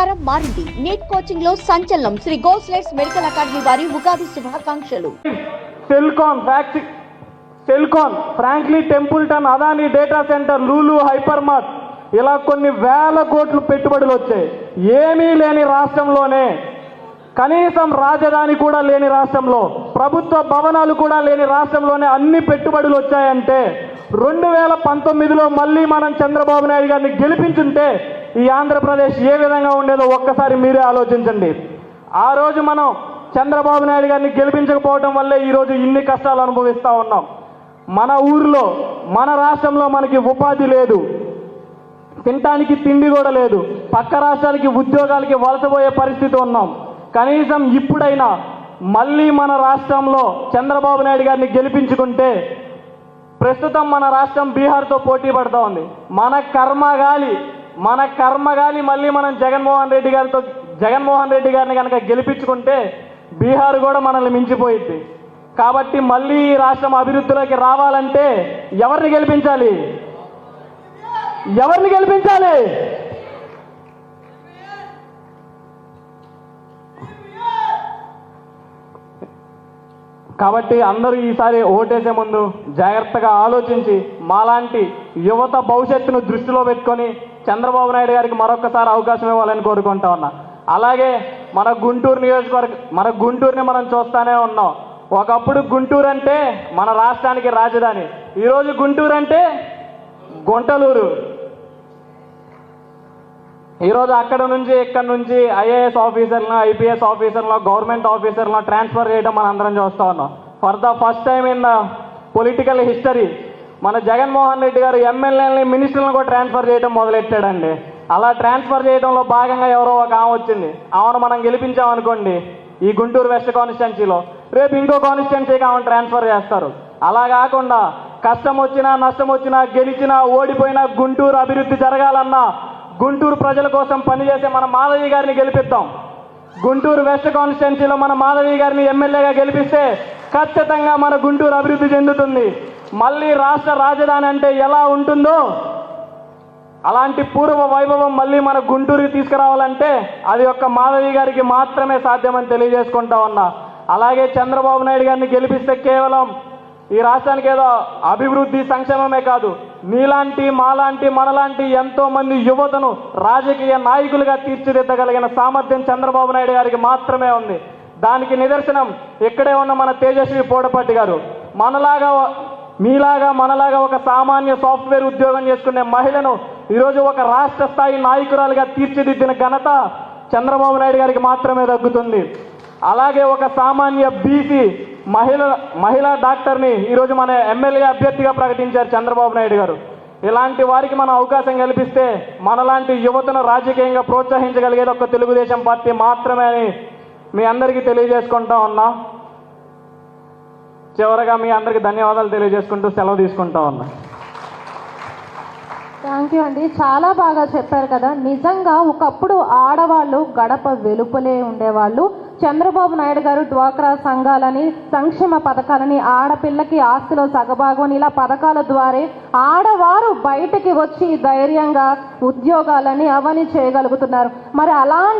ప్రచారం మారింది. నీట్ కోచింగ్లో సంచలనం. శ్రీ గోస్లెట్స్ మెడికల్ అకాడమీ వారి ఉగాది శుభాకాంక్షలు. Celkon factory Celkon Franklin Templeton Adani data centre Lulu hyper mart ఇలా కొన్ని వేల కోట్లు పెట్టుబడులు వచ్చాయి. ఏమీ లేని రాష్ట్రంలోనే. కనీసం రాజధాని కూడా లేని రాష్ట్రంలో ప్రభుత్వ భవనాలు కూడా లేని రాష్ట్రంలోనే అన్ని పెట్టుబడులు వచ్చాయంటే రెండు వేల పంతొమ్మిదిలో మళ్ళీ మనం చంద్రబాబు నాయుడు గారిని గెలిపించుంటే ఈ ఆంధ్రప్రదేశ్ ఏ విధంగా ఉండేదో ఒక్కసారి మీరే ఆలోచించండి. ఆ రోజు మనం చంద్రబాబు నాయుడు గారిని గెలిపించకపోవడం వల్లే ఈరోజు ఇన్ని కష్టాలు అనుభవిస్తూ ఉన్నాం. మన ఊర్లో మన రాష్ట్రంలో మనకి ఉపాధి లేదు. తినటానికి తిండి కూడా లేదు. పక్క రాష్ట్రాలకి ఉద్యోగాలకి వలసపోయే పరిస్థితి ఉన్నాం. కనీసం ఇప్పుడైనా మళ్ళీ మన రాష్ట్రంలో చంద్రబాబు నాయుడు గారిని గెలిపించుకుంటే ప్రస్తుతం మన రాష్ట్రం బీహార్తో పోటీ పడుతూ ఉంది. మన కర్మగాలి మన కర్మగాలి మళ్ళీ మనం జగన్మోహన్ రెడ్డి గారితో జగన్మోహన్ రెడ్డి గారిని కనుక గెలిపించుకుంటే బీహార్ కూడా మనల్ని మించిపోయింది కాబట్టి మళ్ళీ ఈ రాష్ట్రం అభివృద్ధిలోకి రావాలంటే ఎవరిని గెలిపించాలి? ఎవరిని గెలిపించాలి? కాబట్టి అందరూ ఈసారి ఓటేసే ముందు జాగ్రత్తగా ఆలోచించి మాలాంటి యువత భవిష్యత్తును దృష్టిలో పెట్టుకొని చంద్రబాబు నాయుడు గారికి మరొకసారి అవకాశం ఇవ్వాలని కోరుకుంటా ఉన్నా. అలాగే మన గుంటూరు నియోజకవర్గ మన గుంటూరుని మనం చూస్తానే ఉన్నాం. ఒకప్పుడు గుంటూరు అంటే మన రాష్ట్రానికి రాజధాని. ఈరోజు గుంటూరు అంటే గుంటలూరు. ఈరోజు అక్కడ నుంచి ఇక్కడ నుంచి ఐఏఎస్ ఆఫీసర్లను ఐపీఎస్ ఆఫీసర్లను గవర్నమెంట్ ఆఫీసర్లను ట్రాన్స్ఫర్ చేయడం మనం అందరం చూస్తా ఉన్నాం. For the first time in the political history మన జగన్మోహన్ రెడ్డి గారు ఎమ్మెల్యేలని మినిస్టర్లను కూడా ట్రాన్స్ఫర్ చేయడం మొదలెట్టాడండి. అలా ట్రాన్స్ఫర్ చేయడంలో భాగంగా ఎవరో ఒక ఆమె వచ్చింది. ఆమెను మనం గెలిపించామనుకోండి ఈ గుంటూరు వెస్ట్ కాన్స్టిట్యున్సీలో రేపు ఇంకో కాన్స్టిట్యున్సీకి ఆమెను ట్రాన్స్ఫర్ చేస్తారు. అలా కాకుండా కష్టం వచ్చినా నష్టం వచ్చినా గెలిచినా ఓడిపోయినా గుంటూరు అభివృద్ధి జరగాలన్నా గుంటూరు ప్రజల కోసం పనిచేసే మన మాధవి గారిని గెలిపిద్దాం. గుంటూరు వెస్ట్ కాన్స్టిట్యున్సీలో మన మాధవి గారిని ఎమ్మెల్యేగా గెలిపిస్తే ఖచ్చితంగా మన గుంటూరు అభివృద్ధి చెందుతుంది. మళ్ళీ రాష్ట్ర రాజధాని అంటే ఎలా ఉంటుందో అలాంటి పూర్వ వైభవం మళ్ళీ మన గుంటూరుకి తీసుకురావాలంటే అది ఒక్క మాధవి గారికి మాత్రమే సాధ్యమని తెలియజేసుకుంటా ఉన్నా. అలాగే చంద్రబాబు నాయుడు గారిని గెలిపిస్తే కేవలం ఈ రాష్ట్రానికి ఏదో అభివృద్ధి సంక్షేమమే కాదు. మీలాంటి మాలాంటి మనలాంటి ఎంతో మంది యువతను రాజకీయ నాయకులుగా తీర్చిదిద్దగలిగిన సామర్థ్యం చంద్రబాబు నాయుడు గారికి మాత్రమే ఉంది. దానికి నిదర్శనం ఇక్కడే ఉన్న మన తేజస్వి పోడపట్టి గారు. మనలాగా మీలాగా మనలాగా ఒక సామాన్య సాఫ్ట్వేర్ ఉద్యోగం చేసుకునే మహిళను ఈరోజు ఒక రాష్ట్ర స్థాయి నాయకురాలుగా తీర్చిదిద్దిన ఘనత చంద్రబాబు నాయుడు గారికి మాత్రమే దక్కుతుంది అలాగే ఒక సామాన్య బీసీ మహిళ మహిళా డాక్టర్ని ఈరోజు మన ఎమ్మెల్యే అభ్యర్థిగా ప్రకటించారు చంద్రబాబు నాయుడు గారు. ఇలాంటి వారికి మనం అవకాశం కల్పిస్తే మనలాంటి యువతను రాజకీయంగా ప్రోత్సహించగలిగేది ఒక తెలుగుదేశం పార్టీ మాత్రమే అని మీ అందరికీ తెలియజేసుకుంటా ఉన్నా. చివరగా మీ అందరికీ ధన్యవాదాలు తెలియజేసుకుంటూ సెలవు తీసుకుంటా ఉన్నా. థ్యాంక్ యూ అండి. చాలా బాగా చెప్పారు కదా. నిజంగా ఒకప్పుడు ఆడవాళ్ళు గడప వెలుపలే ఉండేవాళ్ళు. చంద్రబాబు నాయుడు గారు డ్వాక్రా సంఘాలని సంక్షేమ పథకాలని ఆడపిల్లకి ఆస్తిలో సగభాగం ఇలా పథకాల ద్వారా ఆడవారు బయటకి వచ్చి ధైర్యంగా ఉద్యోగాలని అవని చేయగలుగుతున్నారు. మరి అలాంటి